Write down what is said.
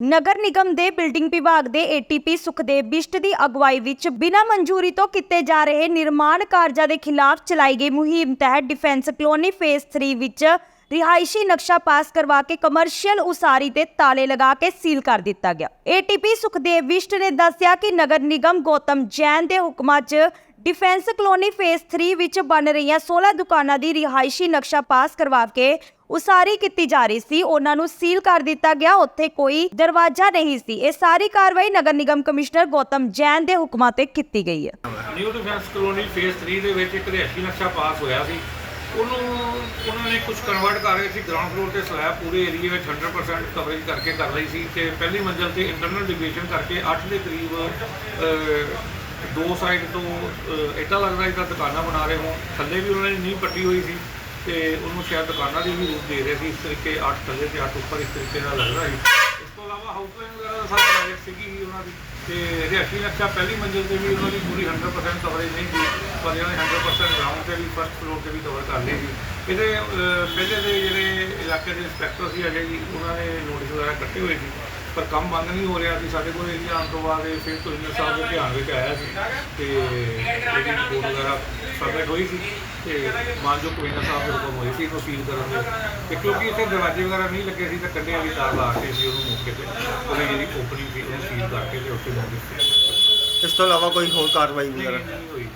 ਨਗਰ ਨਿਗਮ ਦੇ ਬਿਲਡਿੰਗ ਵਿਭਾਗ ਦੇ ਏਟੀਪੀ ਸੁਖਦੇਵ ਬਿਸ਼ਟ ਦੀ ਅਗਵਾਈ ਵਿੱਚ ਬਿਨਾਂ ਮਨਜ਼ੂਰੀ ਤੋਂ ਕੀਤੇ ਜਾ ਰਹੇ ਨਿਰਮਾਣ ਕਾਰਜਾਂ ਦੇ ਖਿਲਾਫ ਚਲਾਈ ਗਈ ਮੁਹਿੰਮ ਤਹਿਤ ਡਿਫੈਂਸ ਕਲੋਨੀ ਫੇਸ 3 ਵਿੱਚ ਰਿਹਾਇਸ਼ੀ ਨਕਸ਼ਾ ਪਾਸ ਕਰਵਾ ਕੇ ਕਮਰਸ਼ੀਅਲ ਉਸਾਰੀ ਤੇ ਤਾਲੇ ਲਗਾ ਕੇ ਸੀਲ ਕਰ ਦਿੱਤਾ ਗਿਆ। ਏਟੀਪੀ ਸੁਖਦੇਵ ਬਿਸ਼ਟ ਨੇ ਦੱਸਿਆ ਕਿ ਨਗਰ ਨਿਗਮ ਗੌਤਮ ਜੈਨ ਦੇ ਹੁਕਮਾਂ 'ਚ ਡਿਫੈਂਸ ਕਲੋਨੀ ਫੇਸ 3 ਵਿੱਚ ਬਣ ਰਹੀਆਂ 16 ਦੁਕਾਨਾਂ ਦੀ ਰਿਹਾਇਸ਼ੀ ਨਕਸ਼ਾ ਪਾਸ ਕਰਵਾ ਕੇ ਉਸਾਰੀ ਕੀਤੀ ਜਾ ਰਹੀ ਸੀ। ਉਹਨਾਂ ਨੂੰ ਸੀਲ ਕਰ ਦਿੱਤਾ ਗਿਆ। ਉੱਥੇ ਕੋਈ ਦਰਵਾਜ਼ਾ ਨਹੀਂ ਸੀ। ਇਹ ਸਾਰੀ ਕਾਰਵਾਈ ਨਗਰ ਨਿਗਮ ਕਮਿਸ਼ਨਰ ਗੌਤਮ ਜੈਨ ਦੇ ਹੁਕਮਾਂ ਤੇ ਕੀਤੀ ਗਈ ਹੈ। ਨਿਊ ਡਿਫੈਂਸ ਕਲੋਨੀ ਫੇਸ 3 ਦੇ ਵਿੱਚ ਇੱਕ ਰਿਹਾਇਸ਼ੀ ਨਕਸ਼ਾ ਪਾਸ ਹੋਇਆ ਸੀ। ਉਹਨੂੰ ਉਹਨਾਂ ਨੇ ਕੁਝ ਕਨਵਰਟ ਕਰ ਰਹੇ ਸੀ ਗਰਾਊਂਡ ਫਲੋਰ ਤੇ ਸਲੈਬ ਪੂਰੇ ਏਰੀਆ ਵਿੱਚ 100% ਕਵਰੇਜ ਕਰਕੇ ਕਰ ਲਈ ਸੀ ਤੇ ਪਹਿਲੀ ਮੰਜ਼ਲ ਤੇ ਇੰਟਰਨਲ ਡਿਵੀਜ਼ਨ ਕਰਕੇ 8 ਦੇ ਕਰੀਬ ਦੋ ਸਾਈਡ ਤੋਂ ਅਹ, ਲੱਗਦਾ ਜਿੱਦਾਂ ਦੁਕਾਨਾਂ ਬਣਾ ਰਹੇ ਹੋ ਥੱਲੇ ਵੀ ਉਹਨਾਂ ਨੇ ਨੀਂਹ ਪੱਟੀ ਹੋਈ ਸੀ ਤੇ ਉਹਨੂੰ ਸ਼ਾਇਦ ਦੁਕਾਨਾਂ ਦੀ ਵੀ ਰੂਪ ਦੇ ਰਹੇ ਸੀ। ਇਸ ਤਰੀਕੇ ਅੱਠ ਥੱਲੇ ਤੇ ਅੱਠ ਉੱਪਰ ਇਸ ਤਰੀਕੇ ਨਾਲ ਲੱਗਦਾ ਸੀ। ਇਸ ਤੋਂ ਇਲਾਵਾ ਹਾਊਸ ਲਾਈਨ ਵਗੈਰਾ ਦਾ ਸਾਰਾ ਪ੍ਰੋਜੈਕਟ ਸੀਗੀ ਉਹਨਾਂ ਦੀ। ਤੇ ਰਿਹਾਇਸ਼ੀ ਨਕਸ਼ਾ ਪਹਿਲੀ ਮੰਜ਼ਿਲ ਤੇ ਵੀ ਉਹਨਾਂ ਦੀ ਪੂਰੀ 100% ਕਵਰੇਜ ਨਹੀਂ ਸੀ। ਪਰ ਇਹਨਾਂ ਨੇ 100% ਗਰਾਊਂਡ ਤੇ ਵੀ ਫਸਟ ਫਲੋਰ ਤੇ ਵੀ ਕਵਰ ਕਰ ਲਈ ਸੀ। ਇਹਦੇ ਪਹਿਲੇ ਦੇ ਜਿਹੜੇ ਇਲਾਕੇ ਦੇ ਇੰਸਪੈਕਟਰ ਸੀ ਅਜੇ ਜੀ ਉਹਨਾਂ ਨੇ ਨੋਟਿਸ ਵਗੈਰਾ ਕੱਟੇ ਹੋਏ ਸੀ। ਪਰ ਕੰਮ ਬੰਦ ਨਹੀਂ ਹੋ ਰਿਹਾ ਸੀ ਸਾਡੇ ਕੋਲ ਏਰੀਆ ਆਉਣ ਤੋਂ ਬਾਅਦ ਇਹ ਫਿਰ ਕਮਿਸ਼ਨਰ ਸਾਹਿਬ ਦੇ ਧਿਆਨ ਵਿੱਚ ਆਇਆ ਸੀ ਤੇ ਇਹਦੀ ਰਿਪੋਰਟ ਵਗੈਰਾ ਸਬਮਿਟ ਹੋਈ ਸੀ ਤੇ ਮਾਨਯੋਗ ਕਮਿਸ਼ਨਰ ਸਾਹਿਬ ਦੇ ਹੁਕਮ ਹੋਏ ਸੀ ਇਹਨੂੰ ਸੀਲ ਕਰਨ ਦੇ। ਤੇ ਕਿਉਂਕਿ ਇੱਥੇ ਦਰਵਾਜ਼ੇ ਵਗੈਰਾ ਨਹੀਂ ਲੱਗੇ ਸੀ ਤਾਂ ਕੰਢੇ ਵਾਲੀ ਤਾਰ ਲਾ ਕੇ ਸੀ ਉਹਨੂੰ ਮੌਕੇ ਤੇ ਉਹਦੀ ਜਿਹੜੀ ਓਪਨਿੰਗ ਸੀ ਉਹਨੂੰ ਸੀਲ ਕਰਕੇ ਤੇ ਉੱਥੇ ਨੋਟਿਸ ਇਸ ਤੋਂ ਇਲਾਵਾ ਕੋਈ ਹੋਰ ਕਾਰਵਾਈ ਵਗੈਰਾ? ਨਹੀਂ ਹੋਈ।